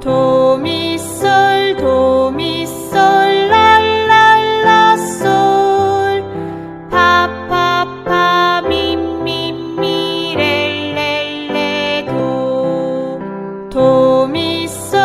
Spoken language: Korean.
도미솔 도미솔 랄랄라솔. 파파파 미미미 렐렐레도. 도미솔